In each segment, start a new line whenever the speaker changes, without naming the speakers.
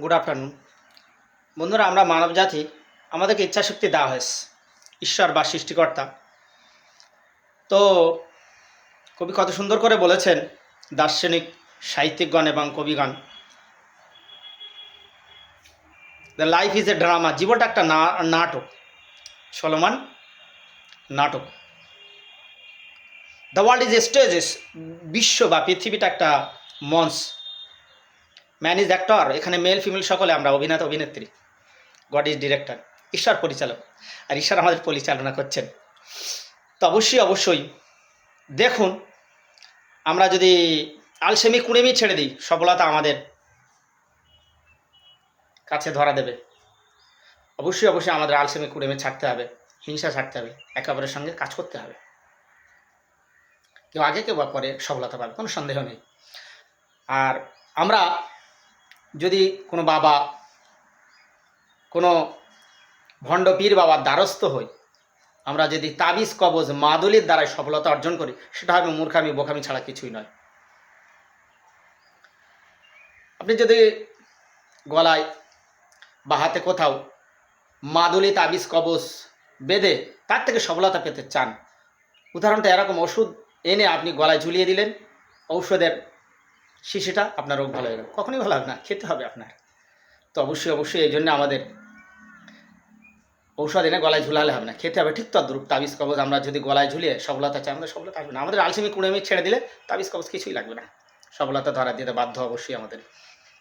Good afternoon বন্ধুরা, আমরা মানব জাতি আমাদেরকে ইচ্ছাশক্তি দেওয়া হয়েছে, ঈশ্বর বা সৃষ্টিকর্তা। তো কবি কত সুন্দর করে বলেছেন, দার্শনিক, সাহিত্যিকগণ এবং কবিগণ the life is a drama জীবনটা একটা নাটক, চলমান নাটক। The world is a stages বিশ্ব বা পৃথিবীটা একটা মঞ্চ। Man is actor. এখানে মেল, ফিমেল সকলে আমরা, অভিনেতা, অভিনেত্রী। গড ইজ ডিরেক্টর, ঈশ্বর পরিচালক। আর ঈশ্বর আমাদের পরিচালনা করছেন। তো অবশ্যই অবশ্যই দেখুন, আমরা যদি আলসেমি কুড়েমি ছেড়ে দিই, সফলতা আমাদের কাছে ধরা দেবে। অবশ্যই অবশ্যই আমাদের আলসেমি কুড়েমি ছাড়তে হবে, হিংসা ছাড়তে হবে একে অপরের সঙ্গে কাজ করতে হবে। কেউ আগে, কেউ বা পরে সফলতা পাবে, কোনো সন্দেহ নেই। আর আমরা যদি কোনো বাবা, কোনো ভণ্ড পীর বাবার দ্বারস্থ হই, আমরা যদি তাবিজ কবজ মাদুলির দ্বারাই সফলতা অর্জন করি, সেটা হবে মূর্খামি বোকামি ছাড়া কিছুই নয়। আপনি যদি গলায় বা হাতে কোথাও মাদুলি তাবিজ কবজ বেঁধে তার থেকে সফলতা পেতে চান, উদাহরণটা এরকম ওষুধ এনে আপনি গলায় ঝুলিয়ে দিলেন, ঔষধের শিশিটা আপনার রোগ ভালো হয়ে গেল কখনই ভালো হবে না, খেতে হবে আপনার। তো অবশ্যই অবশ্যই এই জন্য আমাদের ঔষধ এনে গলায় ঝুলালে হবে না, খেতে হবে ঠিক তদ্রুপ। তাবিজ কবজ আমরা যদি গলায় ঝুলিয়ে সফলতা চাই, আমাদের সফলতা আসবে না। আমাদের আলসেমি কুড়েমি ছেড়ে দিলে তাবিজ কবজ কিছুই লাগবে না। সফলতা ধরা দিতে বাধ্য অবশ্যই আমাদের।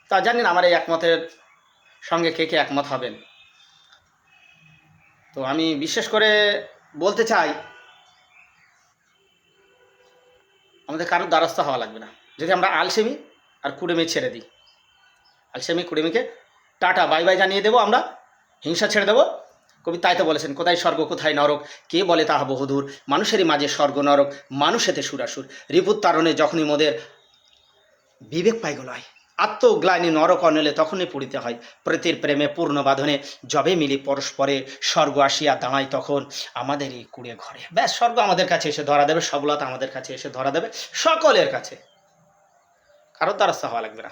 তা জানেন, আমার এই একমতের সঙ্গে কে কে একমত হবেন? তো আমি বিশেষ করে বলতে চাই, আমাদের কারোর দ্বারস্থ হওয়া লাগবে না। যদি আমরা আলসেমি আর কুড়েমি ছেড়ে দিই। আলসেমি কুড়েমিকে টাটা বাই বাই জানিয়ে দেবো আমরা। হিংসা ছেড়ে দেবো। কবি তাই তো বলেছেন, কোথায় স্বর্গ, কোথায় নরক? কে বলে তাহা বহুদূর? মানুষেরই মাঝে স্বর্গ, নরক। মানুষেতে সুরাসুর। রিপুত তারণে যখনই মোদের বিবেক পাই গলায়, আত্মগ্লানি নরক অনলে তখনই পড়িতে হয়। প্রীতির প্রেমে পূর্ণ বাঁধনে যবে মিলি পরস্পরে স্বর্গ আসিয়া দাঁড়ায় তখন আমাদেরই কুড়ে ঘরে। ব্যাস, স্বর্গ আমাদের কাছে এসে ধরা দেবে, সবলতা আমাদের কাছে এসে ধরা দেবে, সকলের কাছে। কারোর দ্বারস্থ হওয়া লাগবে না।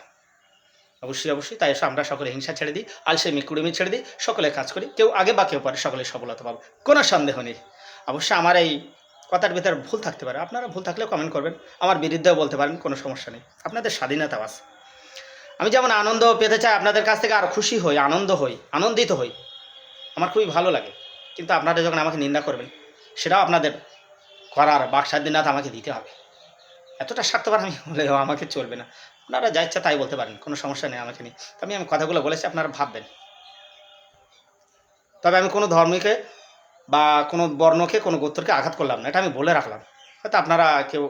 অবশ্যই অবশ্যই, তাই এসে, আমরা সকলে হিংসা ছেড়ে দিই, আলসেমি কুড়েমি ছেড়ে দিই, সকলে কাজ করি, কেউ আগে বা কেউ পরে সকলে সফলতা পাবো, কোনো সন্দেহ নেই। অবশ্যই আমার এই কথার ভিতরে ভুল থাকতে পারে, আপনারা ভুল থাকলেও কমেন্ট করবেন, আমার বিরুদ্ধেও বলতে পারেন, কোনো সমস্যা নেই, আপনাদের স্বাধীনতা আছে। আমি যেমন আনন্দ পেতে চাই, আপনাদের কাছ থেকে আর খুশি হই, আনন্দ হই, আনন্দিত হই, আমার খুবই ভালো লাগে, কিন্তু আপনারা যখন আমাকে নিন্দা করবেন, সেটাও আপনাদের করার বাক স্বাধীনতা আমাকে দিতে হবে। এতটা স্বার্থপর আমি হলেও আমাকে চলবে না। আপনারা যা ইচ্ছা তাই বলতে পারেন, কোনো সমস্যা নেই আমাকে নিয়ে। তো আমি আমি কথাগুলো বলেছি, আপনারা ভাববেন। তবে আমি কোনো ধর্মকে বা কোনো বর্ণকে, কোনো গোত্রকে আঘাত করলাম না, এটা আমি বলে রাখলাম। হয়তো আপনারা কেউ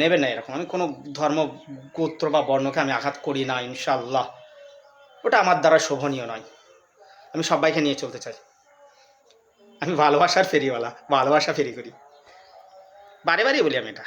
নেবেন না এরকম। আমি কোনো ধর্ম, গোত্র বা বর্ণকে আমি আঘাত করি না ইনশাল্লাহ ওটা আমার দ্বারা শোভনীয় নয়। আমি সবাইকে নিয়ে চলতে চাই। আমি ভালোবাসার ফেরিওয়ালা, ভালোবাসা ফেরি করি। বারে বারে বলি আমি এটা।